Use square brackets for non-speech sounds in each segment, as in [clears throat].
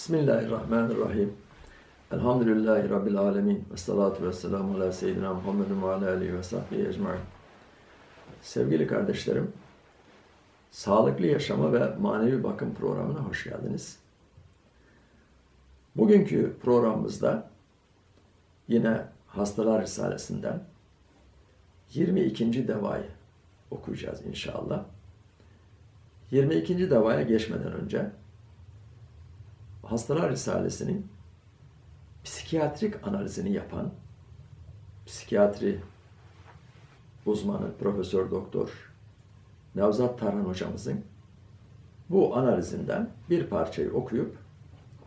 Bismillahirrahmanirrahim. Elhamdülillahi Rabbil alemin. Ve salatu ve selamu ala seyyidina Muhammedin ve ala aleyhi ve sahbihi ecmain. Sevgili kardeşlerim, Sağlıklı Yaşama ve Manevi Bakım programına hoş geldiniz. Bugünkü programımızda yine Hastalar Risalesinden 22. devayı okuyacağız inşallah. 22. devaya geçmeden önce Hastalar Risalesi'nin psikiyatrik analizini yapan psikiyatri uzmanı Profesör Doktor Nevzat Tarhan hocamızın bu analizinden bir parçayı okuyup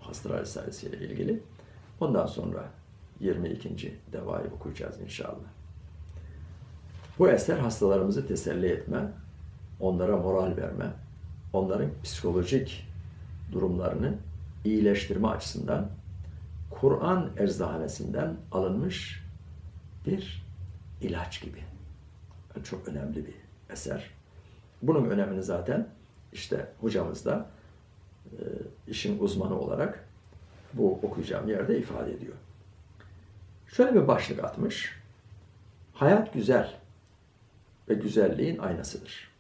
Hastalar Risalesi ile ilgili ondan sonra 22. devayı okuyacağız inşallah. Bu eser hastalarımızı teselli etme, onlara moral verme, onların psikolojik durumlarını iyileştirme açısından Kur'an eczahanesinden alınmış bir ilaç gibi. Çok önemli bir eser. Bunun önemini zaten işte hocamız da e, işin uzmanı olarak bu okuyacağım yerde ifade ediyor. Şöyle bir başlık atmış. Hayat güzel ve güzelliğin aynasıdır.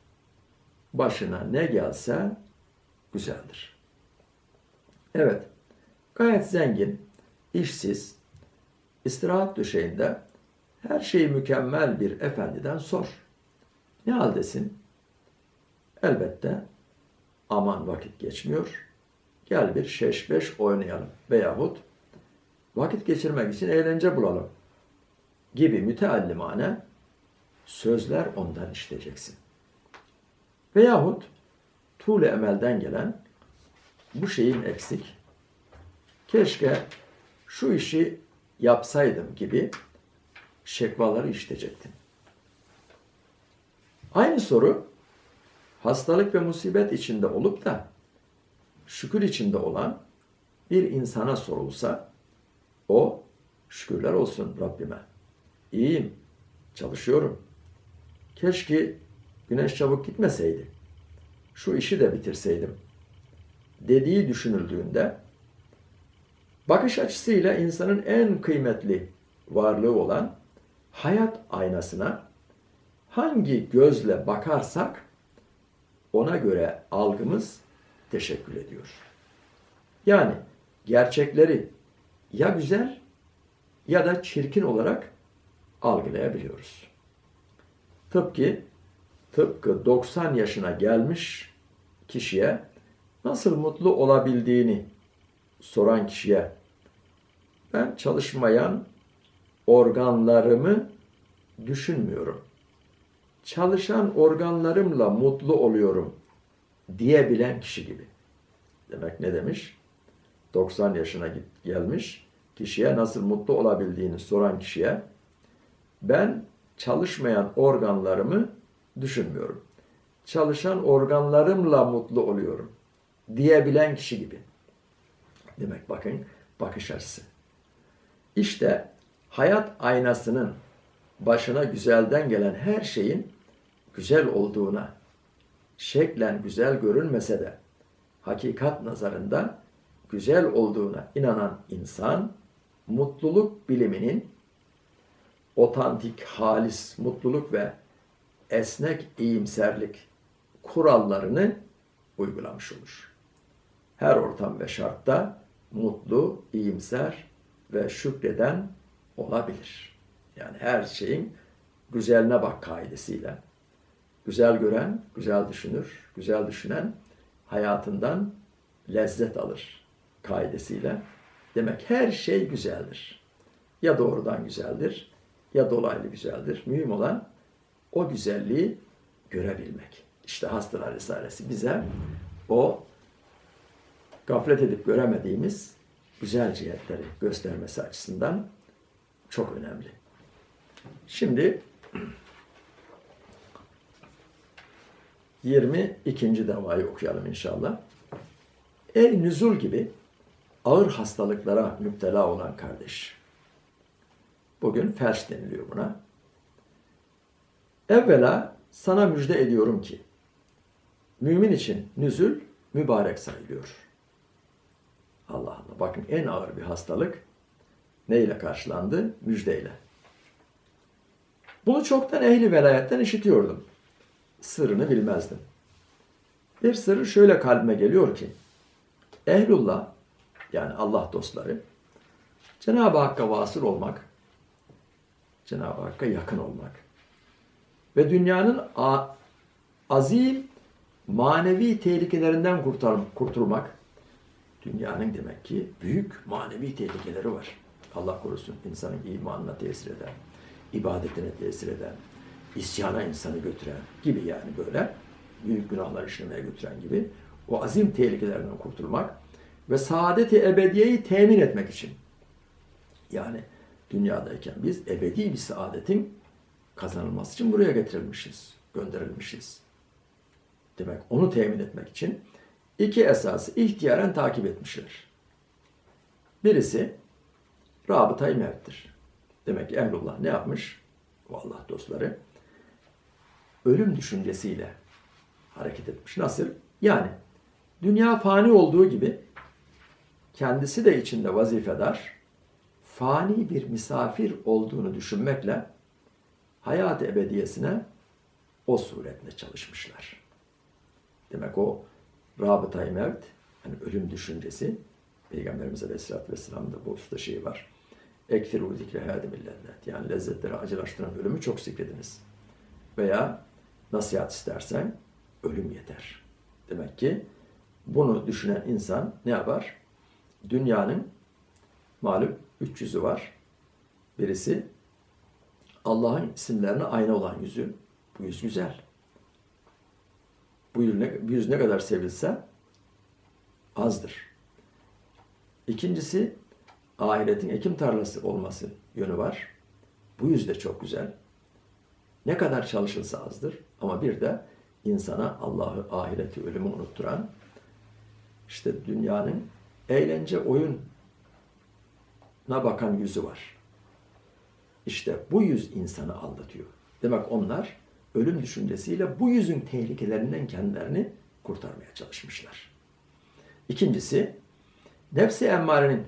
Başına ne gelse güzeldir. Evet, gayet zengin, işsiz, istirahat döşeğinde her şeyi mükemmel bir efendiden sor. Ne haldesin? Elbette aman vakit geçmiyor. Gel bir şeş beş oynayalım veyahut vakit geçirmek için eğlence bulalım gibi müteallimane sözler ondan işleyeceksin. Veyahut tuğle emelden gelen bu şeyin eksik. Keşke şu işi yapsaydım gibi şekvaları işleyecektin. Aynı soru hastalık ve musibet içinde olup da şükür içinde olan bir insana sorulsa o şükürler olsun Rabbime. İyiyim, çalışıyorum. Keşke güneş çabuk gitmeseydi. Şu işi de bitirseydim. Dediği düşünüldüğünde bakış açısıyla insanın en kıymetli varlığı olan hayat aynasına hangi gözle bakarsak ona göre algımız teşekkül ediyor. Yani gerçekleri ya güzel ya da çirkin olarak algılayabiliyoruz. Tıpkı tıpkı 90 yaşına gelmiş kişiye nasıl mutlu olabildiğini soran kişiye ben çalışmayan organlarımı düşünmüyorum. Çalışan organlarımla mutlu oluyorum diyebilen kişi gibi. Demek ne demiş? 90 yaşına gelmiş kişiye nasıl mutlu olabildiğini soran kişiye ben çalışmayan organlarımı düşünmüyorum. Çalışan organlarımla mutlu oluyorum diyebilen kişi gibi. Demek bakın bakış açısı. İşte hayat aynasının başına güzelden gelen her şeyin güzel olduğuna, şeklen güzel görünmese de hakikat nazarında güzel olduğuna inanan insan mutluluk biliminin otantik, halis mutluluk ve esnek iyimserlik kurallarını uygulamış olur. Her ortam ve şartta mutlu, iyimser ve şükreden olabilir. Yani her şeyin güzeline bak kaidesiyle. Güzel gören, güzel düşünür, güzel düşünen hayatından lezzet alır kaidesiyle. Demek her şey güzeldir. Ya doğrudan güzeldir ya dolaylı güzeldir. Mühim olan o güzelliği görebilmek. İşte Hastalar Risalesi bize o gaflet edip göremediğimiz güzel cihetleri göstermesi açısından çok önemli. Şimdi 22. davayı okuyalım inşallah. Ey nüzul gibi ağır hastalıklara müptela olan kardeş. Bugün felç deniliyor buna. Evvela sana müjde ediyorum ki mümin için nüzül mübarek sayılıyor. Allah Allah. Bakın en ağır bir hastalık neyle karşılandı? Müjdeyle. Bunu çoktan ehli velayetten işitiyordum. Sırrını bilmezdim. Bir sırrı şöyle kalbime geliyor ki, ehlullah, yani Allah dostları, Cenab-ı Hakk'a vasıl olmak, Cenab-ı Hakk'a yakın olmak ve dünyanın azim manevi tehlikelerinden kurtar, kurtulmak, dünyanın demek ki büyük manevi tehlikeleri var. Allah korusun insanın imanına tesir eden, ibadetine tesir eden, isyana insanı götüren gibi yani böyle büyük günahlar işlemeye götüren gibi o azim tehlikelerinden kurtulmak ve saadeti ebediyeyi temin etmek için yani dünyadayken biz ebedi bir saadetin kazanılması için buraya getirilmişiz, gönderilmişiz. Demek onu temin etmek için iki esası ihtiyaren takip etmişler. Birisi rabıtayı mevttir. Demek ki Ehlullah ne yapmış? O Allah dostları ölüm düşüncesiyle hareket etmiş. Nasıl? Yani dünya fani olduğu gibi kendisi de içinde vazifedar, fani bir misafir olduğunu düşünmekle hayat ebediyesine o suretle çalışmışlar. Demek o rabıtayı mevt, yani ölüm düşüncesi, Peygamberimiz Aleyhisselatü Vesselam'da bu usta şey var. Ekfiru zikre hadimillennet. Yani lezzetleri acılaştıran ölümü çok zikrediniz. Veya nasihat istersen ölüm yeter. Demek ki bunu düşünen insan ne yapar? Dünyanın malum üç yüzü var. Birisi Allah'ın isimlerine ayna olan yüzü. Bu yüz güzel. Bu yüz ne, kadar sevilse azdır. İkincisi ahiretin ekim tarlası olması yönü var. Bu yüz de çok güzel. Ne kadar çalışılsa azdır. Ama bir de insana Allah'ı, ahireti, ölümü unutturan işte dünyanın eğlence, oyuna bakan yüzü var. İşte bu yüz insanı aldatıyor. Demek onlar ölüm düşüncesiyle bu yüzün tehlikelerinden kendilerini kurtarmaya çalışmışlar. İkincisi, nefsi emmarenin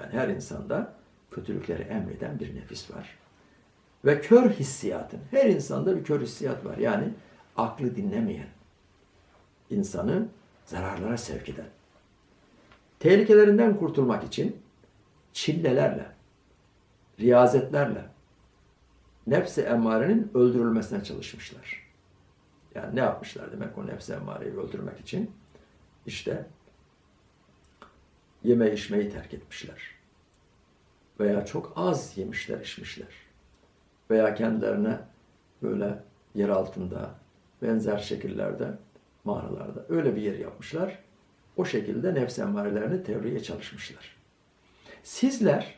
yani her insanda kötülükleri emreden bir nefis var. Ve kör hissiyatın, her insanda bir kör hissiyat var. Yani aklı dinlemeyen, insanı zararlara sevk eden. Tehlikelerinden kurtulmak için çillelerle, riyazetlerle nefsi emmarenin öldürülmesine çalışmışlar. Yani ne yapmışlar demek o nefsi emmareyi öldürmek için? İşte yeme içmeyi terk etmişler. Veya çok az yemişler, içmişler. Veya kendilerine böyle yer altında, benzer şekillerde, mağaralarda öyle bir yer yapmışlar. O şekilde nefs emmarelerini teoriye çalışmışlar. Sizler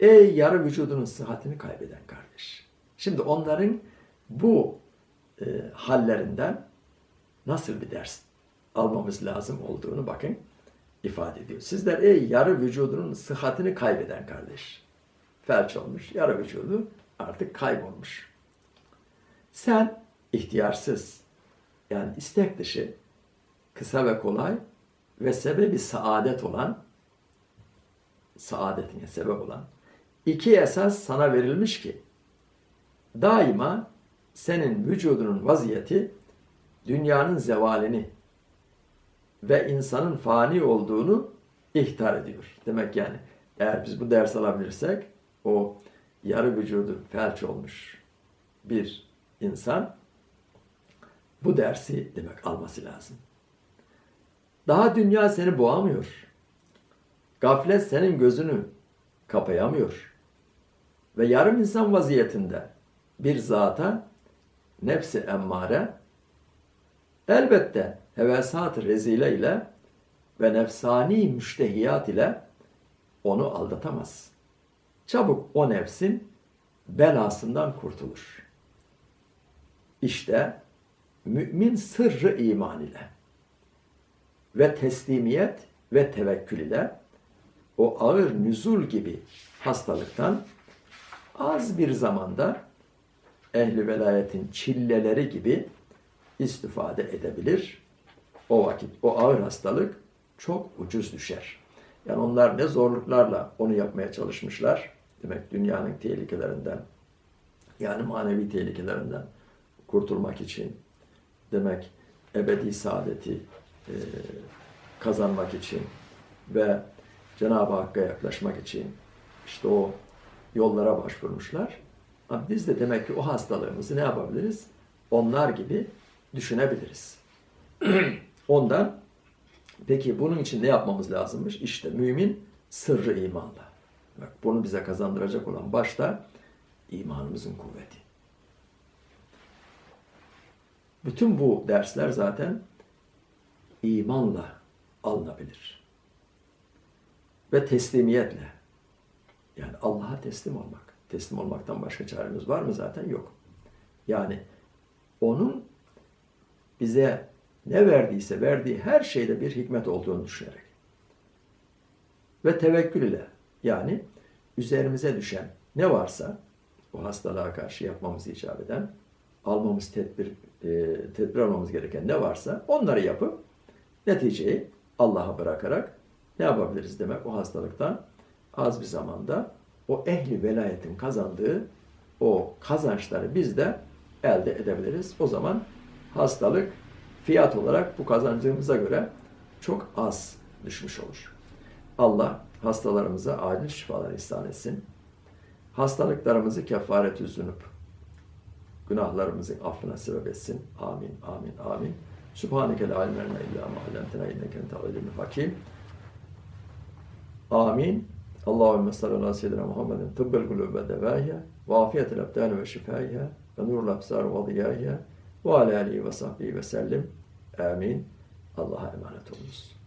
ey yarı vücudunun sıhhatini kaybeden kardeş. Şimdi onların bu e, hallerinden nasıl bir ders almamız lazım olduğunu bakın ifade ediyor. Sizler ey yarı vücudunun sıhhatini kaybeden kardeş. Felç olmuş, yarı vücudu artık kaybolmuş. Sen ihtiyarsız, yani istek dışı, kısa ve kolay ve sebebi saadet olan, saadetine sebep olan iki esas sana verilmiş ki daima senin vücudunun vaziyeti dünyanın zevalini ve insanın fani olduğunu ihtar ediyor. Demek yani eğer biz bu ders alabilirsek o yarı vücudu felç olmuş bir insan bu dersi demek alması lazım. Daha dünya seni boğamıyor. Gaflet senin gözünü kapayamıyor. Ve yarım insan vaziyetinde bir zata nefsi emmare elbette hevesat-ı rezile ile ve nefsani müştehiyat ile onu aldatamaz. Çabuk o nefsin belasından kurtulur. İşte mümin sırrı iman ile ve teslimiyet ve tevekkül ile o ağır nüzul gibi hastalıktan az bir zamanda ehli velayetin çilleleri gibi istifade edebilir. O vakit o ağır hastalık çok ucuz düşer. Yani onlar ne zorluklarla onu yapmaya çalışmışlar. Demek dünyanın tehlikelerinden, yani manevi tehlikelerinden kurtulmak için, demek ebedi saadeti e, kazanmak için ve Cenab-ı Hakk'a yaklaşmak için işte o yollara başvurmuşlar. Biz de demek ki o hastalığımızı ne yapabiliriz? Onlar gibi düşünebiliriz. [clears throat] Ondan peki bunun için ne yapmamız lazımmış? İşte mümin sırrı imanla. Bak bunu bize kazandıracak olan başta imanımızın kuvveti. Bütün bu dersler zaten imanla alınabilir. Ve teslimiyetle. Yani Allah'a teslim olmak. Teslim olmaktan başka çaremiz var mı zaten? Yok. Yani onun bize ne verdiyse verdiği her şeyde bir hikmet olduğunu düşünerek. Ve tevekkül ile yani üzerimize düşen ne varsa bu hastalığa karşı yapmamız icap eden, almamız tedbir, e, tedbir almamız gereken ne varsa onları yapıp neticeyi Allah'a bırakarak ne yapabiliriz demek o hastalıktan az bir zamanda o ehli velayetin kazandığı o kazançları biz de elde edebiliriz. O zaman hastalık fiyat olarak bu kazancımıza göre çok az düşmüş olur. Allah hastalarımıza acil şifalar ihsan etsin. Hastalıklarımızı kefaret üzünüp günahlarımızın affına sebep etsin. Amin, amin, amin. Subhaneke la ilme illa ma allamtena inneke entel hakim. Amin. Allahümme salli ala seyyidina Muhammedin tıbbel kulübe devâhiye ve afiyetel ebdâni ve şifâhiye ve nurul absar ve ziyâhiye ve alâ ve sahbihi ve sellim. Amin. Allah'a emanet olunuz.